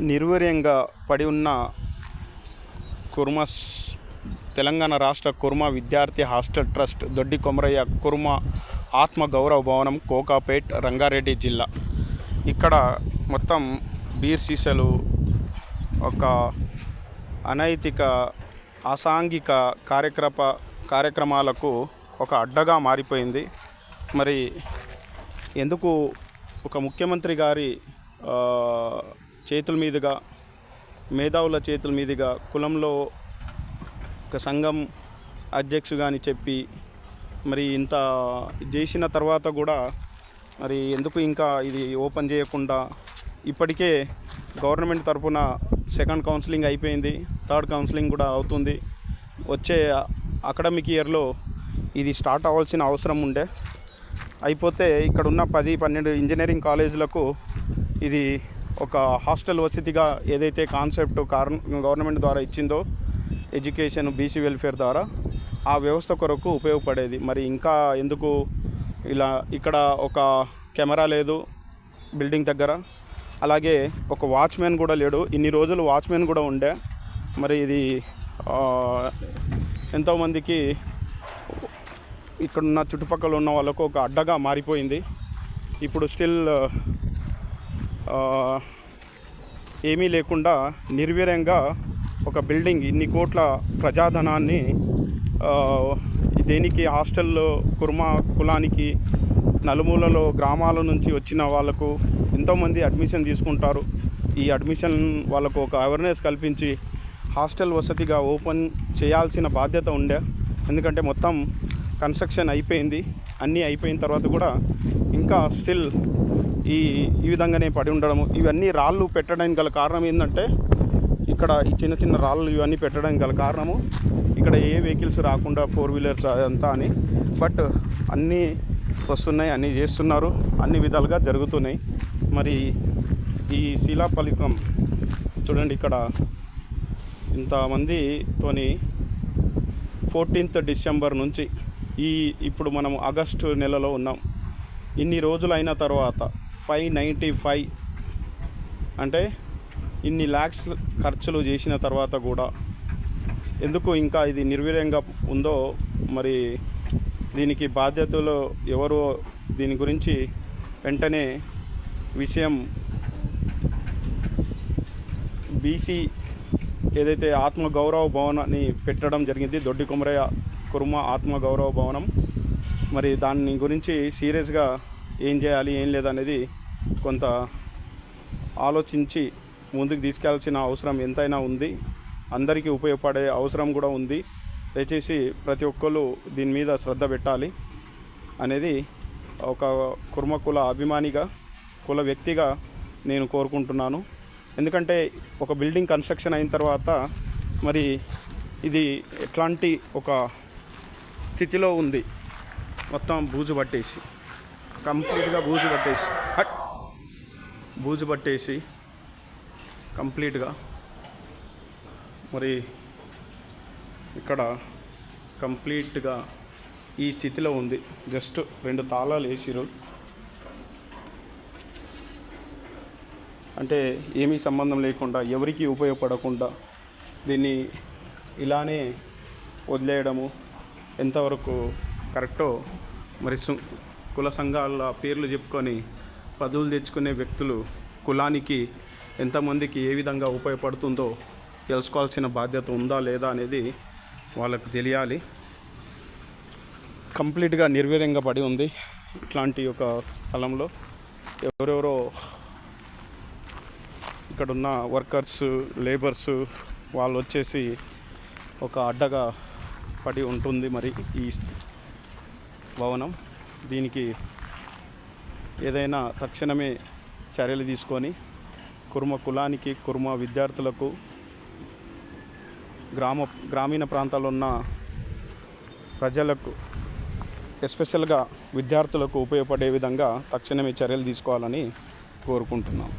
నిర్వీర్యంగా పడి ఉన్న కుర్మస్ తెలంగాణ రాష్ట్ర కుర్మ విద్యార్థి హాస్టల్ ట్రస్ట్ దొడ్డి కొమరయ్య కుర్మ ఆత్మ గౌరవ భవనం కోకాపేట్ రంగారెడ్డి జిల్లా. ఇక్కడ మొత్తం బీర్ సీసలు ఒక అనైతిక అసాంఘిక కార్యక్రమ కార్యక్రమాలకు ఒక అడ్డగా మారిపోయింది. మరి ఎందుకు ఒక ముఖ్యమంత్రి గారి చేతుల మీదుగా మేధావుల చేతుల మీదుగా కులంలో ఒక సంఘం అధ్యక్షుగా అని చెప్పి మరి ఇంత చేసిన తర్వాత కూడా మరి ఎందుకు ఇంకా ఇది ఓపెన్ చేయకుండా ఇప్పటికే గవర్నమెంట్ తరఫున సెకండ్ కౌన్సిలింగ్ అయిపోయింది థర్డ్ కౌన్సిలింగ్ కూడా అవుతుంది. వచ్చే అకాడమిక్ ఇయర్లో ఇది స్టార్ట్ అవ్వాల్సిన అవసరం ఉండే. అయిపోతే ఇక్కడ ఉన్న పది పన్నెండు ఇంజనీరింగ్ కాలేజీలకు ఇది ఒక హాస్టల్ వసతిగా ఏదైతే కాన్సెప్ట్ కారణం గవర్నమెంట్ ద్వారా ఇచ్చిందో ఎడ్యుకేషన్ బీసీ వెల్ఫేర్ ద్వారా ఆ వ్యవస్థ కొరకు ఉపయోగపడేది. మరి ఇంకా ఎందుకు ఇలా ఇక్కడ ఒక కెమెరా లేదు బిల్డింగ్ దగ్గర? అలాగే ఒక వాచ్మెన్ కూడా లేడు. ఇన్ని రోజులు వాచ్మెన్ కూడా ఉండే. మరి ఇది ఎంతోమందికి ఇక్కడున్న చుట్టుపక్కల ఉన్న వాళ్ళకు ఒక అడ్డగా మారిపోయింది. ఇప్పుడు స్టిల్ ఏమీ లేకుండా నిర్వీర్యంగా ఒక బిల్డింగ్ ఇన్ని కోట్ల ప్రజాధనాన్ని దేనికి హాస్టల్లో కుర్మా కులానికి నలుమూలలో గ్రామాల నుంచి వచ్చిన వాళ్ళకు ఎంతోమంది అడ్మిషన్ తీసుకుంటారు. ఈ అడ్మిషన్ వాళ్ళకు ఒక అవేర్నెస్ కల్పించి హాస్టల్ వసతిగా ఓపెన్ చేయాల్సిన బాధ్యత ఉండే. ఎందుకంటే మొత్తం కన్స్ట్రక్షన్ అయిపోయింది. అన్నీ అయిపోయిన తర్వాత కూడా ఇంకా స్టిల్ ఈ ఈ విధంగానే పడి ఉండడం ఇవన్నీ రాళ్ళు పెట్టడానికి గల కారణం ఏంటంటే ఇక్కడ ఈ చిన్న చిన్న రాళ్ళు ఇవన్నీ పెట్టడానికి గల కారణము. ఇక్కడ ఏ వెహికల్స్ రాకుండా ఫోర్ వీలర్స్ అదంతా అని. బట్ అన్నీ వస్తున్నాయి అన్నీ చేస్తున్నారు. అన్ని విధాలుగా జరుగుతున్నాయి. మరి ఈ శిలాఫలికం చూడండి ఇక్కడ. ఇంతమందితోని ఫోర్టీన్త్ డిసెంబర్ నుంచి ఈ ఇప్పుడు మనం ఆగస్టు నెలలో ఉన్నాం. ఇన్ని రోజులు అయిన తర్వాత ఫైవ్ నైంటీ ఫైవ్ అంటే ఇన్ని ల్యాక్స్ ఖర్చులు చేసిన తర్వాత కూడా ఎందుకు ఇంకా ఇది నిర్వీర్యంగా ఉందో మరి దీనికి బాధ్యతలు ఎవరు దీని గురించి వెంటనే విషయం బీసీ ఏదైతే ఆత్మ గౌరవ భవనాన్ని పెట్టడం జరిగింది దొడ్డి కొమరయ్య కుర్మ ఆత్మ గౌరవ భవనం. మరి దాని గురించి సీరియస్గా ఏం చేయాలి ఏం లేదనేది కొంత ఆలోచించి ముందుకు తీసుకెళ్ళాల్సిన అవసరం ఎంతైనా ఉంది. అందరికీ ఉపయోగపడే అవసరం కూడా ఉంది. దయచేసి ప్రతి ఒక్కరు దీని మీద శ్రద్ధ పెట్టాలి అనేది ఒక కుర్మ కుల అభిమానిగా కుల వ్యక్తిగా నేను కోరుకుంటున్నాను. ఎందుకంటే ఒక బిల్డింగ్ కన్స్ట్రక్షన్ అయిన తర్వాత మరి ఇది ఎట్లాంటి ఒక స్థితిలో ఉంది. మొత్తం బూజు పట్టేసి. కంప్లీట్గా బూజు పట్టేసి. హట్. బూజు పట్టేసి. కంప్లీట్గా. మరి ఇక్కడ కంప్లీట్గా ఈ స్థితిలో ఉంది. జస్ట్ రెండు తాళాలు వేసిరు అంటే ఏమీ సంబంధం లేకుండా ఎవరికి ఉపయోగపడకుండా దీన్ని ఇలానే వదిలేయడము ఎంతవరకు కరెక్టో మరి కుల సంఘాల పేర్లు చెప్పుకొని పదవులు తెచ్చుకునే వ్యక్తులు కులానికి ఎంతమందికి ఏ విధంగా ఉపయోగపడుతుందో తెలుసుకోవాల్సిన బాధ్యత ఉందా లేదా అనేది వాళ్ళకు తెలియాలి. కంప్లీట్గా నిర్వీర్యంగా పడి ఉంది ఇట్లాంటి ఒక స్థలంలో. ఎవరెవరో ఇక్కడున్న వర్కర్స్ లేబర్స్ వాళ్ళు వచ్చేసి ఒక అడ్డగా పడి ఉంటుంది మరి ఈ భవనం. దీనికి ఏదైనా తక్షణమే చర్యలు తీసుకొని కుర్మ కులానికి కుర్మ విద్యార్థులకు గ్రామ గ్రామీణ ప్రాంతాల్లో ఉన్న ప్రజలకు ఎస్పెషల్గా విద్యార్థులకు ఉపయోగపడే విధంగా తక్షణమే చర్యలు తీసుకోవాలని కోరుకుంటున్నాం.